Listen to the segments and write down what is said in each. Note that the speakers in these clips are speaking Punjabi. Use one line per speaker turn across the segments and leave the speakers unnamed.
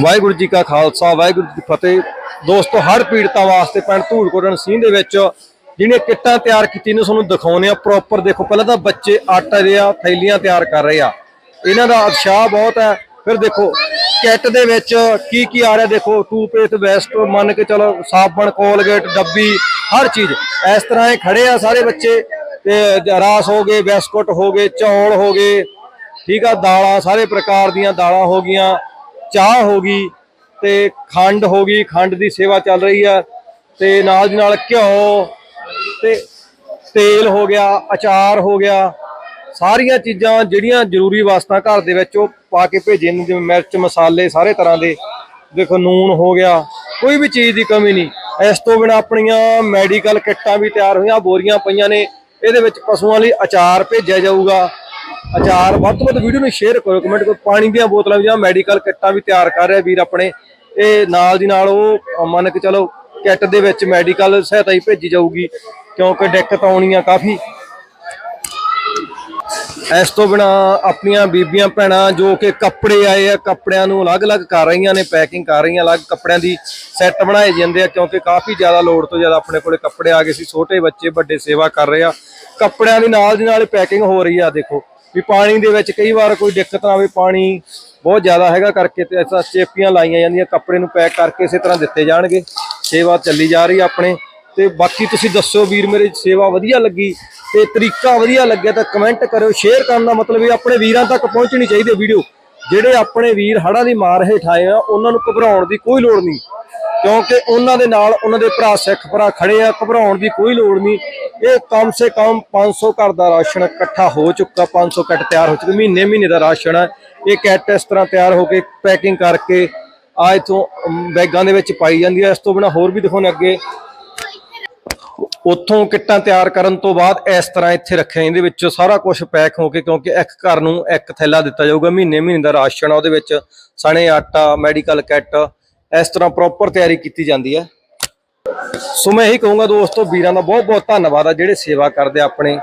ਵਾਹਿਗੁਰੂ ਜੀ ਕਾ ਖਾਲਸਾ, ਵਾਹਿਗੁਰੂ ਜੀ ਕੀ ਫਤਿਹ। ਦੋਸਤੋ ਹੜ ਪੀੜਤਾਂ ਵਾਸਤੇ ਪਿੰਡ ਧੂੜਕੋਟਨ ਸਿੰਘ ਦੇ ਵਿੱਚ ਜਿਹੜੀਆਂ ਕਿੱਟਾਂ ਤਿਆਰ ਕੀਤੀਆਂ ਨੇ ਤੁਹਾਨੂੰ ਦਿਖਾਉਣੇ ਆ ਪ੍ਰੋਪਰ ਦੇਖੋ, ਪਹਿਲਾਂ ਤਾਂ ਬੱਚੇ ਆਟਾ ਦੇ ਆ ਥੈਲੀਆਂ ਤਿਆਰ ਕਰ ਰਹੇ ਆ। ਇਹਨਾਂ ਦਾ ਉਤਸ਼ਾਹ ਬਹੁਤ ਹੈ। ਫਿਰ ਦੇਖੋ, ਕਿੱਟ ਦੇ ਵਿੱਚ ਕੀ ਕੀ ਆ ਰਿਹਾ, ਦੇਖੋ ਟੂਪੇਸਟ ਵੈਸਟ, ਮੰਨ ਕੇ ਚਲੋ, ਸਾਬਣ, ਕੋਲਗੇਟ, ਡੱਬੀ, ਹਰ ਚੀਜ਼। ਇਸ ਤਰ੍ਹਾਂ ਇਹ ਖੜੇ ਆ ਸਾਰੇ ਬੱਚੇ। ਤੇ ਰਾਸ ਹੋ ਗਏ, ਬਿਸਕੁਟ ਹੋ ਗਏ, ਚੌਲ ਹੋ ਗਏ, ਠੀਕ ਆ, ਦਾਲਾਂ, ਸਾਰੇ ਪ੍ਰਕਾਰ ਦੀਆਂ ਦਾਲਾਂ ਹੋ ਗਈਆਂ। ਚਾਹ ਹੋ ਗਈ ਤੇ ਖੰਡ ਹੋ ਗਈ, ਖੰਡ ਦੀ ਸੇਵਾ ਚੱਲ ਰਹੀ ਆ ਤੇ ਨਾਲ ਦੀ ਨਾਲ ਘਿਓ ਤੇ ਤੇਲ ਹੋ ਗਿਆ, ਅਚਾਰ ਹੋ ਗਿਆ, ਸਾਰੀਆਂ ਚੀਜ਼ਾਂ ਜਿਹੜੀਆਂ ਜ਼ਰੂਰੀ ਵਸਤਾਂ ਘਰ ਦੇ ਵਿੱਚ ਉਹ ਪਾ ਕੇ ਭੇਜੇ ਨੇ, ਜਿਵੇਂ ਮਿਰਚ, ਮਸਾਲੇ ਸਾਰੇ ਤਰ੍ਹਾਂ ਦੇ, ਦੇਖੋ ਨੂਨ ਹੋ ਗਿਆ, ਕੋਈ ਵੀ ਚੀਜ਼ ਦੀ ਕਮੀ ਨਹੀਂ। ਇਸ ਤੋਂ ਬਿਨਾ ਆਪਣੀਆਂ ਮੈਡੀਕਲ ਕਿੱਟਾਂ ਵੀ ਤਿਆਰ ਹੋਈਆਂ, ਬੋਰੀਆਂ ਪਈਆਂ ਨੇ, ਇਹਦੇ ਵਿੱਚ ਪਸ਼ੂਆਂ ਲਈ ਅਚਾਰ ਭੇਜਿਆ ਜਾਊਗਾ। ਅਚਾਰ, ਵੱਧ ਤੋਂ ਵੱਧ ਵੀਡੀਓ ਨੂੰ ਸ਼ੇਅਰ ਕਰੋ ਕਮੈਂਟ ਕਰੋ ਪਾਣੀ ਦੀਆਂ ਬੋਤਲਾਂ ਵੀ ਜਾਂ ਮੈਡੀਕਲ ਕਿੱਟਾਂ ਵੀ ਤਿਆਰ ਕਰ ਰਿਹਾ ਵੀਰ ਆਪਣੇ। ਇਹ ਨਾਲ ਦੀ ਨਾਲ ਉਹ ਮੰਨ ਕੇ ਚਲੋ, ਕਿੱਟ ਦੇ ਵਿੱਚ ਮੈਡੀਕਲ ਸਹਾਇਤਾ ਹੀ ਭੇਜੀ ਜਾਊਗੀ, ਕਿਉਂਕਿ ਦਿੱਕਤ ਆਉਣੀ ਆ ਕਾਫੀ। ਇਸ ਤੋਂ ਬਿਨਾ ਆਪਣੀਆਂ ਬੀਬੀਆਂ, ਭੈਣਾਂ ਜੋ ਕਿ ਕੱਪੜੇ ਆਏ ਆ, ਕੱਪੜਿਆਂ ਨੂੰ ਅਲੱਗ-ਅਲੱਗ ਕਰ ਰਹੀਆਂ ਨੇ ਪੈਕਿੰਗ ਕਰ ਰਹੀਆਂ, ਅਲੱਗ ਕੱਪੜਿਆਂ ਦੀ ਸੈੱਟ ਬਣਾਏ ਜਾਂਦੇ ਆ, ਕਿਉਂਕਿ ਕਾਫੀ ਜ਼ਿਆਦਾ ਲੋੜ ਤੋਂ ਜ਼ਿਆਦਾ ਆਪਣੇ ਕੋਲੇ ਕੱਪੜੇ ਆ ਗਏ ਸੀ। ਛੋਟੇ ਬੱਚੇ, ਵੱਡੇ ਸੇਵਾ ਕਰ ਰਹੇ ਆ। ਕੱਪੜਿਆਂ ਦੀ ਨਾਲ ਦੀ ਨਾਲ ਪੈਕਿੰਗ ਹੋ ਰਹੀ ਆ, ਦੇਖੋ। ਵੀ ਪਾਣੀ ਦੇ ਵਿੱਚ ਕਈ ਵਾਰ ਕੋਈ ਦਿੱਕਤ ਨਾ ਆਵੇ, ਪਾਣੀ ਬਹੁਤ ਜ਼ਿਆਦਾ ਹੈਗਾ ਕਰਕੇ ਤੇ ਐਸਾ ਚੇਪੀਆਂ ਲਾਈਆਂ ਜਾਂਦੀਆਂ, ਕੱਪੜੇ ਨੂੰ ਪੈਕ ਕਰਕੇ ਇਸੇ ਤਰ੍ਹਾਂ ਦਿੱਤੇ ਜਾਣਗੇ। ਸੇਵਾ ਚੱਲੀ ਜਾ ਰਹੀ ਆ ਆਪਣੇ। ਤੇ ਬਾਕੀ ਤੁਸੀਂ ਦੱਸੋ ਵੀਰ, ਮੇਰੇ ਸੇਵਾ ਵਧੀਆ ਲੱਗੀ ਤੇ ਤਰੀਕਾ ਵਧੀਆ ਲੱਗਿਆ ਤਾਂ ਕਮੈਂਟ ਕਰਿਓ ਸ਼ੇਅਰ ਕਰਨ ਦਾ ਮਤਲਬ ਇਹ ਆਪਣੇ ਵੀਰਾਂ ਤੱਕ ਪਹੁੰਚਣੀ ਚਾਹੀਦੀ ਵੀਡੀਓ। ਜਿਹੜੇ ਆਪਣੇ ਵੀਰ ਹੜ੍ਹਾਂ ਦੀ ਮਾਰ ਹੇਠ ਆਏ ਆ, ਉਹਨਾਂ ਨੂੰ ਘਬਰਾਉਣ ਦੀ ਕੋਈ ਲੋੜ ਨਹੀਂ। ਕਿਉਂਕਿ ਉਹਨਾਂ ਦੇ ਨਾਲ ਉਹਨਾਂ ਦੇ ਭਰਾ ਸਿੱਖ ਭਰਾ ਖੜੇ ਆ, ਘਬਰਾਉਣ ਦੀ ਕੋਈ ਲੋੜ ਨਹੀਂ। ਇਹ ਕਮ ਸੇ ਕਮ 500 ਘਰ ਦਾ ਰਾਸ਼ਨ ਇਕੱਠਾ ਹੋ ਚੁੱਕਾ 500 ਕਿੱਟ ਤਿਆਰ ਹੋ ਚੁੱਕੀ, ਮਹੀਨੇ ਮਹੀਨੇ ਦਾ ਰਾਸ਼ਨ ਹੈ ਇਹ ਕਿੱਟ ਇਸ ਤਰ੍ਹਾਂ ਤਿਆਰ ਹੋ ਕੇ ਪੈਕਿੰਗ ਕਰਕੇ ਆ ਇਥੋਂ ਬੈਗਾਂ ਦੇ ਵਿੱਚ ਪਾਈ ਜਾਂਦੀ ਹੈ ਇਸ ਤੋਂ ਬਿਨਾ ਹੋਰ ਵੀ ਦਿਖਾਉਣੇ ਅੱਗੇ। ਉੱਥੋਂ ਕਿੱਟਾਂ ਤਿਆਰ ਕਰਨ ਤੋਂ ਬਾਅਦ ਇਸ ਤਰ੍ਹਾਂ ਇੱਥੇ ਰੱਖਿਆ, ਇਹਦੇ ਵਿੱਚ ਸਾਰਾ ਕੁਝ ਪੈਕ ਹੋ ਕੇ, ਕਿਉਂਕਿ ਇੱਕ ਘਰ ਨੂੰ ਇੱਕ ਥੈਲਾ ਦਿੱਤਾ ਜਾਊਗਾ। ਮਹੀਨੇ ਮਹੀਨੇ ਦਾ ਰਾਸ਼ਨ ਆ, ਉਹਦੇ ਵਿੱਚ ਸਣੇ ਆਟਾ ਮੈਡੀਕਲ ਕਿੱਟ ਇਸ ਤਰ੍ਹਾਂ ਪ੍ਰੋਪਰ ਤਿਆਰੀ ਕੀਤੀ ਜਾਂਦੀ ਹੈ। ਸੋ ਮੈਂ ਇਹੀ ਕਹੂੰਗਾ ਦੋਸਤੋ, ਵੀਰਾਂ ਦਾ ਬਹੁਤ ਬਹੁਤ ਧੰਨਵਾਦ ਆ ਜਿਹੜੇ ਸੇਵਾ ਕਰਦੇ ਆਪਣੇ।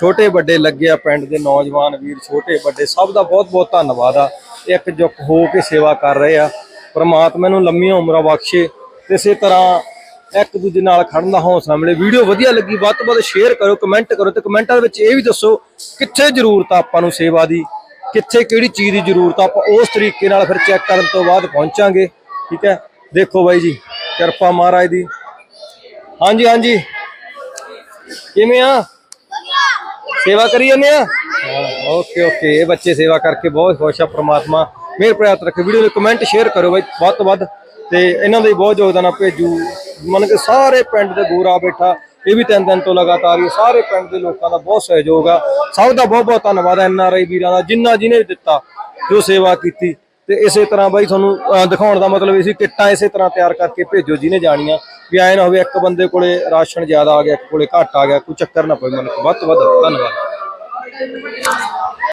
ਛੋਟੇ ਵੱਡੇ ਲੱਗੇ ਆ ਪਿੰਡ ਦੇ ਨੌਜਵਾਨ ਵੀਰ, ਛੋਟੇ ਵੱਡੇ, ਸਭ ਦਾ ਬਹੁਤ ਬਹੁਤ ਧੰਨਵਾਦ ਆ। ਇੱਕ ਜੁਕ ਹੋ ਕੇ ਸੇਵਾ ਕਰ ਰਹੇ ਆ। ਪਰਮਾਤਮਾ ਨੂੰ ਲੰਮੀਆਂ ਉਮਰਾਂ ਬਖਸ਼ੇ ਤੇ ਇਸੇ ਤਰ੍ਹਾਂ ਇੱਕ ਦੂਜੇ ਨਾਲ ਖੜਨ ਦਾ ਹੌਸਲਾ ਮਿਲੇ। ਵੀਡੀਓ ਵਧੀਆ ਲੱਗੀ, ਵੱਧ ਤੋਂ ਵੱਧ ਸ਼ੇਅਰ ਕਰੋ ਕਮੈਂਟ ਕਰੋ ਤੇ ਕਮੈਂਟਾਂ ਦੇ ਵਿੱਚ ਇਹ ਵੀ ਦੱਸੋ ਕਿੱਥੇ ਜ਼ਰੂਰਤ ਆ ਆਪਾਂ ਨੂੰ ਸੇਵਾ ਦੀ, ਕਿੱਥੇ ਕਿਹੜੀ ਚੀਜ਼ ਦੀ ਜ਼ਰੂਰਤ ਆ। ਆਪਾਂ ਉਸ ਤਰੀਕੇ ਨਾਲ ਫਿਰ ਚੈੱਕ ਕਰਨ ਤੋਂ ਬਾਅਦ ਪਹੁੰਚਾਂਗੇ। ਠੀਕ ਹੈ? ਦੇਖੋ ਬਾਈ ਜੀ, ਕਿਰਪਾ ਮਹਾਰਾਜ ਦੀ। ਹਾਂਜੀ ਹਾਂਜੀ। ਕਿਵੇਂ ਆ? ਸੇਵਾ ਕਰੀ ਜਾਂਦੇ ਆ? Okay okay. ਇਹ ਬੱਚੇ ਸੇਵਾ ਕਰਕੇ ਬਹੁਤ ਖੁਸ਼ ਆ, ਪ੍ਰਮਾਤਮਾ ਮਿਹਰ ਪ੍ਰਾਪਤ ਰੱਖੇ। ਵੀਡੀਓ ਨੂੰ ਕਮੈਂਟ ਸ਼ੇਅਰ ਕਰੋ ਬਾਈ, ਵੱਧ ਤੋਂ ਵੱਧ। ਤੇ ਇਹਨਾਂ ਦਾ ਵੀ ਬਹੁਤ ਯੋਗਦਾਨ ਆ, ਭੇਜੂ। ਮੰਨ ਕੇ ਸਾਰੇ ਪਿੰਡ ਦੇ ਗੋਰਾ ਬੈਠਾ, ਇਹ ਵੀ ਤਿੰਨ ਦਿਨ ਤੋਂ ਲਗਾਤਾਰ ਹੀ ਸਾਰੇ ਪਿੰਡ ਦੇ ਲੋਕਾਂ ਦਾ ਬਹੁਤ ਸਹਿਯੋਗ ਆ। ਸਭ ਦਾ ਬਹੁਤ ਬਹੁਤ ਧੰਨਵਾਦ ਐਨ ਆਰ ਆਈ ਵੀਰਾਂ ਦਾ, ਜਿੰਨਾ ਜਿਹਨੇ ਵੀ ਦਿੱਤਾ, ਜੋ ਸੇਵਾ ਕੀਤੀ। ਤੇ ਇਸੇ ਤਰ੍ਹਾਂ ਬਾਈ ਤੁਹਾਨੂੰ ਅਹ, ਦਿਖਾਉਣ ਦਾ ਮਤਲਬ ਇਹ ਸੀ ਕਿੱਟਾਂ ਇਸੇ ਤਰ੍ਹਾਂ ਤਿਆਰ ਕਰਕੇ ਭੇਜੋ ਜਿਹਨੇ ਜਾਣੀਆਂ। ਵੀ ਐ ਨਾ ਹੋਵੇ ਇੱਕ ਬੰਦੇ ਕੋਲੇ ਰਾਸ਼ਨ ਜ਼ਿਆਦਾ ਆ ਗਿਆ ਇੱਕ ਕੋਲੇ ਘੱਟ ਆ ਗਿਆ ਕੋਈ ਚੱਕਰ ਨਾ ਪਵੇ। ਮਨ ਵੱਧ ਤੋਂ ਵੱਧ ਧੰਨਵਾਦ।